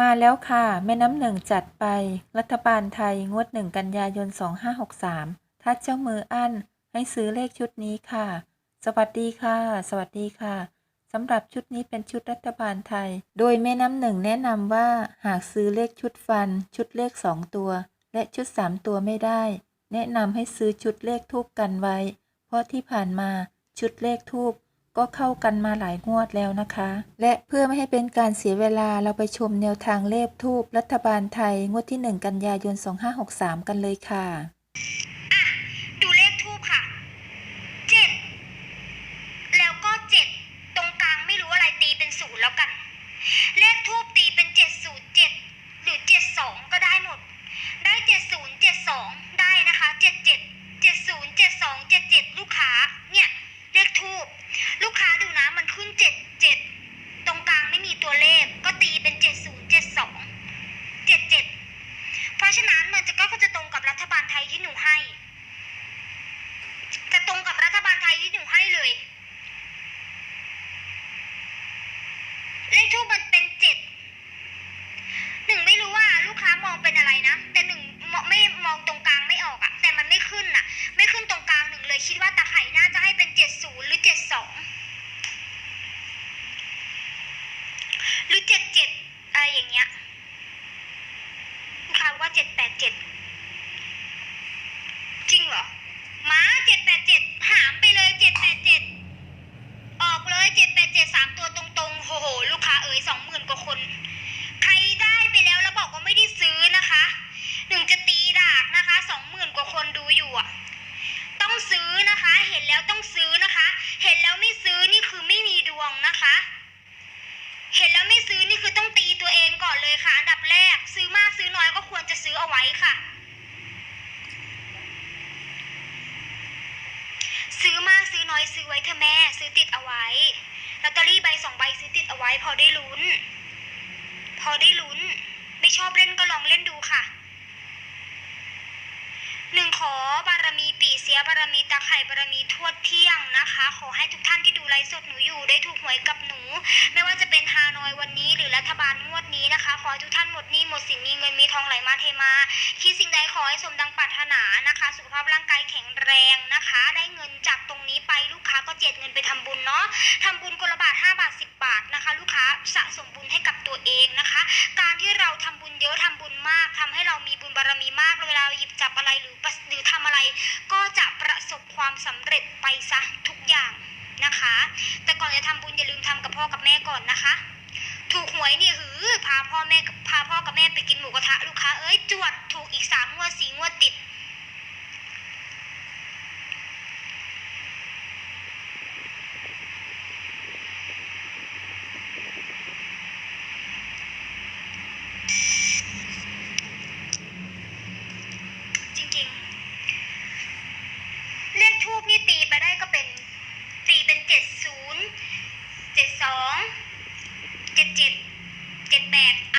มาแล้วค่ะ แม่น้ำหนึ่งจัดไป รัฐบาลไทยงวดหนึ่งกันยายน 2563 ถ้าเจ้ามืออั้น ให้ซื้อเลขชุดนี้ค่ะ สวัสดีค่ะ สวัสดีค่ะสำหรับชุดนี้เป็นชุดรัฐบาลไทย โดยแม่น้ำหนึ่งแนะนำว่าหากซื้อเลขชุดฟัน ชุดเลข 2 ตัว และชุด 3 ตัวไม่ได้ แนะนำให้ซื้อชุดเลขทูบกันไว้ เพราะที่ผ่านมาชุดเลขทูบ ก็เข้ากันมาหลายงวดแล้วนะคะ และเพื่อไม่ให้เป็นการเสียเวลาเราไปชมแนวทางเลขทูบรัฐบาลไทยงวดที่ 1 กันยายน 2563 กันเลยค่ะ อะ ดูเลขทูบค่ะ เจ็ด แล้วก็เจ็ด ตรงกลางไม่รู้อะไรตีเป็นศูนย์แล้วกัน เลขทูบตีเป็นเจ็ดศูนย์เจ็ดหรือเจ็ดสองก็ได้หมด ได้เจ็ดศูนย์เจ็ดสองได้นะคะเจ็ดเจ็ดเจ็ดศูนย์เจ็ดสองเจ็ดเจ็ดลูกค้า เนี่ย เลขทูบลูกค้าดูนะมันขึ้นเจ็ดเจ็ด ตรงกลางไม่มีตัวเลข ก็ตีเป็นเจ็ดศูนย์เจ็ดสองเจ็ดเจ็ด เพราะฉะนั้นมันจะก็จะตรงกับรัฐบาลไทยที่หนูให้ จะตรงกับรัฐบาลไทยที่หนูให้เลย เลขทูบมันเป็นเจ็ด หนึ่งไม่รู้ว่าลูกค้ามองเป็นอะไรนะ แต่หนึ่งมองไม่มองตรงกลางไม่ออกอะแต่มันไม่ขึ้นอะไม่ขึ้นตรงกลางหนึ่งเลยคิดว่าตาไข่น่าจะให้เป็นเจ็ดศูนย์หรือเจ็ดสองหรือเจ็ดเจ็ดอะไรอย่างเงี้ย ลูกค้าบอกว่า เจ็ดแปดเจ็ดจริงเหรอ มาเจ็ดแปดเจ็ดหามไปเลยเจ็ดแปดเจ็ดออกเลยเจ็ดแปดเจ็ดสามตัวตรงๆโอ้โห ลูกค้าเอ๋ยสองหมื่นกว่าคน ใครได้ไปแล้วแล้วบอกว่าไม่ได้ซื้อนะคะหนึ่งจะตีดากนะคะสองหมื่นกว่าคนดูอยู่อะ ต้องซื้อนะคะ เห็นแล้วต้องซื้อนะคะ เห็นแล้วไม่ซื้อนี่คือไม่มีดวงนะคะ็นแล้วไม่ซื้อนี่คือต้องตีตัวเองก่อนเลยค่ะ อันดับแรก ซื้อมากซื้อน้อยก็ควรจะซื้อเอาไว้ค่ะ ซื้อมากซื้อน้อยซื้อไว้เถอะแม่ ซื้อติดเอาไว้ลอตเตอรี่ใบสองใบซื้อติดเอาไว้ พอได้ลุ้น พอได้ลุ้น ไม่ชอบเล่นก็ลองเล่นดูค่ะ หนึ่งขอบารมีปีเสี ยบารมีตาไข่บารมีทวดเที่ยงนะคะ ขอให้ทุกท่านที่ดูไลฟ์สดหนูอยู่ได้ถูกหวยกับหนู ไม่ว่าจะเป็นฮานอยวันนี้ หรือรัฐบาลงวดนี้นะคะ ขอให้ทุกท่านหมดหนี้หมดสินมีเงินมีทองไหลมาเทมาคิดสิ่งใดขอให้สมดังปรารถนานะคะ สุขภาพร่างกายแข็งแรงนะคะ ได้เงินจากตรงนี้ไปลูกค้าก็เจ็ดเงินไปทำบุญเนาะทำบุญคนละบาท5บาท10 บาทนะคะ ลูกค้าสะสมบุญให้กับตัวเองนะคะ การที่เราทำบุญเยอะทำบุญมากทำให้เรามีบุญบารมีมากเวลาหยิบจับอะไรหรือหรือทำอะไร ร็จไปซะทุกอย่างนะคะ แต่ก่อนจะทำบุญอย่าลืมทำกับพ่อกับแม่ก่อนนะคะ ถูกหวยนี่หือพาพ่อแม่พาพ่อกับแม่ไปกินหมูกระทะลูกค้าเอ้ยจวดถูกอีกสามงวดสี่งวด